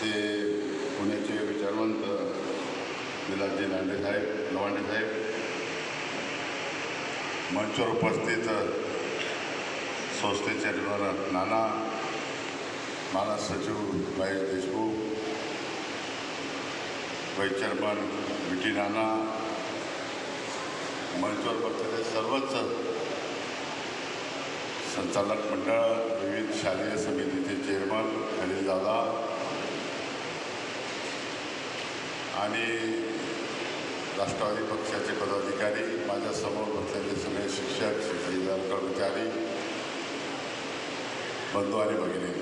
ते पुण्याचे विचारवंत विलासजी लांडे साहेब लवांडे साहेब मंचवर उपस्थित संस्थेचे चेअरमन नाना मानस सचिव महेश देशमुख वाईस चेअरमन विटी नाना मंचवर बसलेले सर्वच संचालक मंडळ विविध शालेय समितीचे चेअरमन खलीलदादा आणि राष्ट्रवादी पक्षाचे पदाधिकारी माझ्यासमोर बसलेले सगळे शिक्षक शिक्षक कर्मचारी बंधू आणि भगिनी.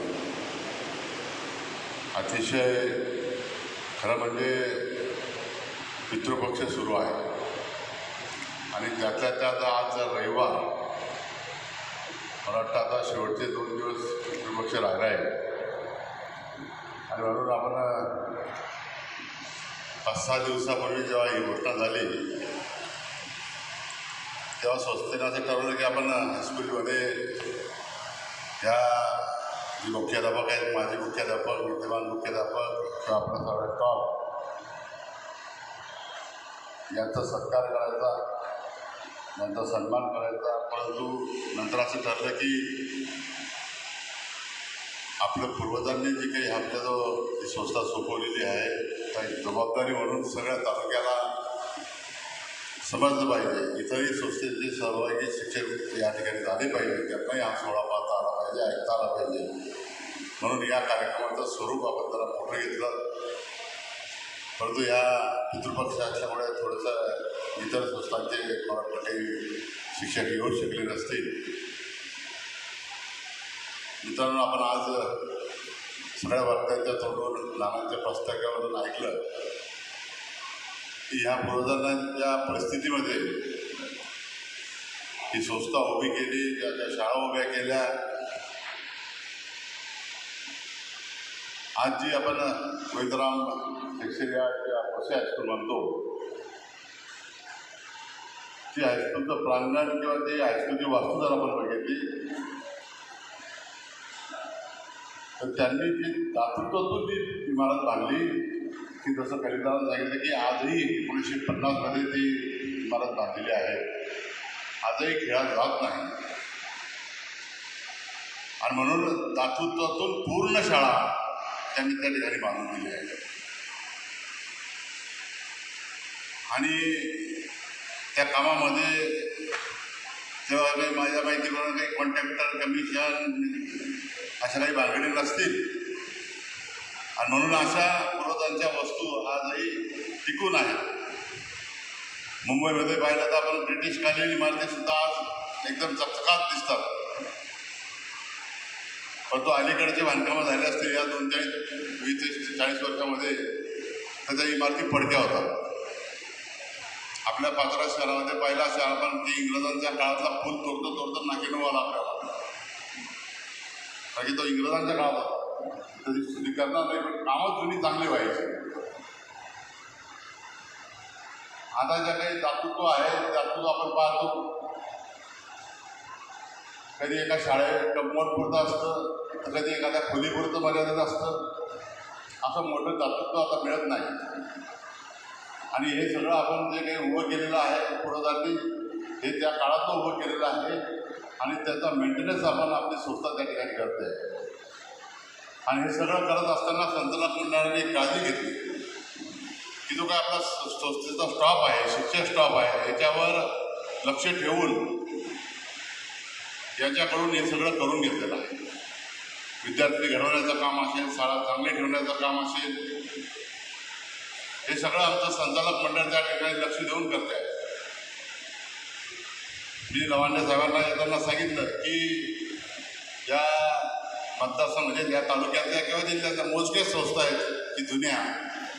अतिशय खरं म्हणजे पितृपक्ष सुरू आहे. आणि त्यातल्या त्यात आज रविवार मला वाटतं आता शेवटचे दोन दिवस पितृपक्ष राहिला आहे. आणि म्हणून आपण पाच सहा दिवसापूर्वी जेव्हा ही घोषणा झाली तेव्हा संस्थेनं असं ठरवलं की आपण हायस्कूलमध्ये ह्या जी मुख्याध्यापक आहेत माजी मुख्याध्यापक विद्यमान मुख्याध्यापक किंवा आपला सगळा टॉप यांचा सत्कार करायचा यांचा सन्मान करायचा. परंतु नंतर असं ठरलं की आपल्या पूर्वजांनी जी काही आपल्या जो ही संस्था सोपवलेली आहे जबाबदारी म्हणून सगळ्या तालुक्याला समजलं पाहिजे. इतरही संस्थेचे सहभागी शिक्षक या ठिकाणी झाले पाहिजे. त्यांनाही हा सोहळा पाहता आला पाहिजे ऐकता आला पाहिजे. म्हणून या कार्यक्रमाचं स्वरूप आपण जरा मोठं घेतलं. परंतु या पितृपक्ष असल्यामुळे थोडंसं इतर संस्थांचे मला काही शिक्षक येऊ शकले नसतील. मित्रांनो आपण आज सगळ्या वक्त्यांच्या तोंडून नानांच्या पुस्तकामधून ऐकलं की ह्या पूर्वजांच्या परिस्थितीमध्ये ही संस्था उभी केली ज्या त्या शाळा उभ्या केल्या. आज जी आपण वेदराम सेक्शरिया असे वसे हायस्कूल म्हणतो ती हायस्कूलचं प्रांगण किंवा ती हायस्कूलची वास्तू जर आपण बघितली. तर त्यांनी जी दातृत्वातून जी इमारत बांधली की जसं कलिदारानं सांगितलं की आजही एकोणीसशे पन्नासमध्ये ती इमारत बांधलेली आहे. आजही खेळा जात नाही. आणि म्हणून दातृत्वातून पूर्ण शाळा त्यांनी त्या ठिकाणी बांधून दिली आहे. आणि त्या कामामध्ये तेव्हा काही माझ्या माहितीप्रमाणे काही कॉन्ट्रॅक्टर कमिशन अशा काही भानगडी नसतील. आणि म्हणून अशा पूर्वजांच्या वस्तू आजही टिकून आहेत. मुंबईमध्ये पाहिलं तर आपण ब्रिटिशकालीन इमारती सुद्धा आज एकदम चकचकात दिसतात. परंतु अलीकडचे बांधकामं झाले असतील या दोन चाळीस वीस ते चाळीस वर्षामध्ये त्याच्या त्या इमारती पडक्या होतात. आपल्या पाचरा शहरामध्ये पहिला शहर आपण की इंग्रजांच्या काळातला पूल तोडतो तोडतो नाकिनवाला आपल्याला. म्हणजे तो इंग्रजांच्या काळात होता तरी स्तुती करणार नाही पण कामं जुनी चांगली व्हायची. आता ज्या काही दातृत्व आहे दातृत्व आपण पाहतो. कधी एका शाळेत कंपाऊंड पुरतं असतं तर कधी एखाद्या खोलीपुरतं मर्यादित असतं. असं मोठं दातृत्व आता मिळत नाही. आणि हे सगळं आपण जे काही उभं केलेलं आहे पूर्वजांनी हे त्या काळातलं उभं केलेलं आहे. आणि त्याचा मेंटेनन्स आपण आपली संस्था त्या ठिकाणी करते आणि हे सगळं करत असताना संचालक मंडळाने एक काळजी घेतली. की जो काय आपला संस्थेचा स्टॉप आहे शिक्षक स्टॉप आहे याच्यावर लक्ष ठेवून याच्याकडून हे सगळं करून घेतलेलं आहे. विद्यार्थी घडवण्याचं काम असेल शाळा चांगली ठेवण्याचं काम असेल हे सगळं आमचं संचालक मंडळ त्या ठिकाणी लक्ष देऊन करते आहे मी लवांडे साहेबांना येताना सांगितलं की या मतदारसंघ म्हणजे या तालुक्यातल्या किंवा जिल्ह्यातल्या मोजक्याच संस्था आहेत की जुन्या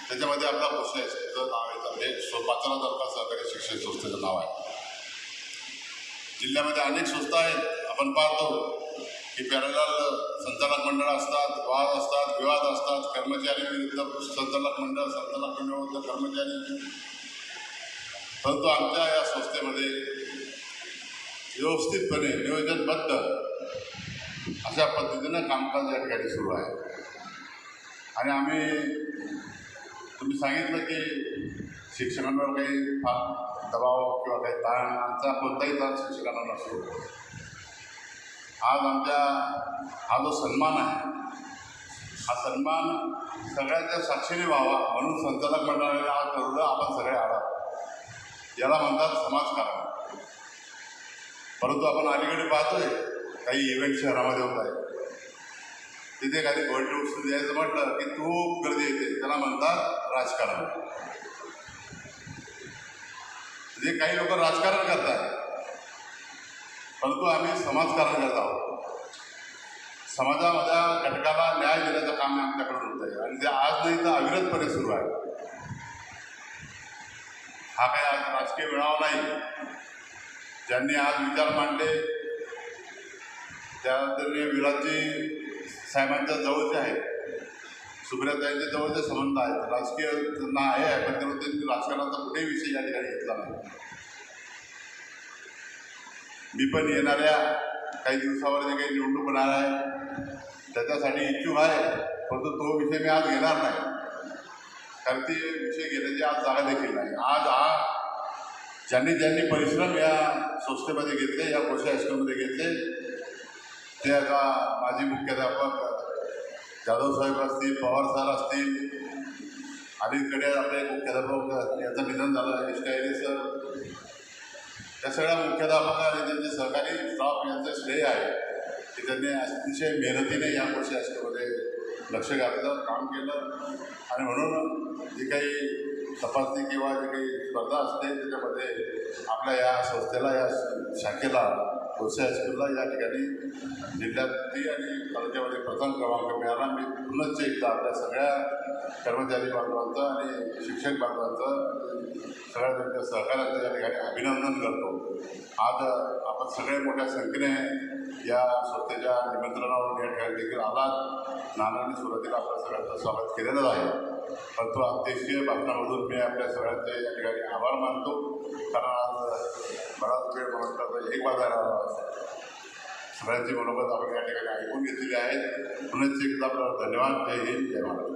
त्याच्यामध्ये आपला संस्थेचं नाव येतं म्हणजे सो पाचोरा तालुका सहकारी शिक्षण संस्थेचं नाव आहे. जिल्ह्यामध्ये अनेक संस्था आहेत. आपण पाहतो की पॅरेलाल संचालक मंडळ असतात वाद असतात विवाद असतात. कर्मचारी विरुद्ध संचालक मंडळ संचालक मंडळ विरुद्ध कर्मचारी. परंतु आमच्या या संस्थेमध्ये व्यवस्थितपणे नियोजनबद्ध अशा पद्धतीनं कामकाज या ठिकाणी सुरू आहे. आणि आम्ही तुम्ही सांगितलं की शिक्षकांवर काही फार दबाव किंवा काही ताण आमचा कोणताही ताण शिक्षकांना नसतो. आज आमच्या हा जो सन्मान आहे हा सन्मान सगळ्यांच्या साक्षीने व्हावा म्हणून संचालक मंडळाने आज ठरवलं आपण सगळे आला याला म्हणतात समाजकारण. परंतु आपण अलीकडे पाहतोय काही इव्हेंट शहरामध्ये होत आहे. तिथे एखादी भेट वस्तू द्यायचं म्हटलं की खूप गर्दी येते त्याला म्हणतात राजकारण. म्हणजे काही लोक राजकारण करतात परंतु आम्ही समाजकारण करत आहोत समाजामधल्या घटकाला न्याय देण्याचं काम आमच्याकडून होत आहे. आणि ते आज नाही तर अविरतपणे सुरू आहे. हा काही आज राजकीय मेळावा नाही. ज्यांनी आज विचार मांडले त्यानंतर विराजी साहेबांच्या जवळचे आहेत. सुप्रियाताईंच्या जवळचे संबंध आहेत. राजकीय त्यांना आहे, पण त्यामुळे त्यांनी राजकारणाचा कुठेही विषय या ठिकाणी घेतला नाही. मी पण येणाऱ्या काही दिवसावर जे काही निवडणूक होणार आहे, त्याच्यासाठी इच्छुक आहे, परंतु तो विषय मी आज घेणार नाही. कारण ते विषय घेण्याची आज जागा देखील नाही. आज हा ज्यांनी ज्यांनी परिश्रम या संस्थेमध्ये घेतले या कोशा हायस्कूलमध्ये घेतले ते आता माजी मुख्याध्यापक जाधव साहेब असतील पवार सर असतील अलीकडे आपले मुख्याध्यापक यांचं निधन झालं इष्टायरी सर त्या सगळ्या मुख्याध्यापक आणि त्यांचे सहकारी स्टाफ यांचं श्रेय आहे की त्यांनी अतिशय मेहनतीने या कोशा हायस्कूलमध्ये लक्ष घातलं काम केलं. आणि म्हणून जे काही तपासणी किंवा जे काही स्पर्धा असते त्याच्यामध्ये आपल्या या संस्थेला या शाखेला कोसे हायस्कूलला या ठिकाणी जिल्ह्यातली आणि तालुक्यामध्ये प्रथम क्रमांक मिळाला. मी पुनश्च एकदा आपल्या सगळ्या कर्मचारी बांधवांचं आणि शिक्षक बांधवांचं सगळ्या त्यांच्या सहकार्याचं या ठिकाणी अभिनंदन करतो. आज आपण सगळे मोठ्या संख्येने या संस्थेच्या निमंत्रणावर या ठिकाणी देखील आलात. नानांनी सुरुवातीला आपल्या सगळ्यांचं स्वागत केलेलं आहे. परंतु अध्यक्षीय भाषणामधून मी आपल्या सगळ्यांचे या ठिकाणी आभार मानतो. कारण आज बराच वेळ म्हणतात एक बाजार सगळ्यांची मनोगत आपण या ठिकाणी ऐकून घेतलेली आहेत पुन्हा एकदा आपल्याला धन्यवाद. जय हिंद. जय महाराज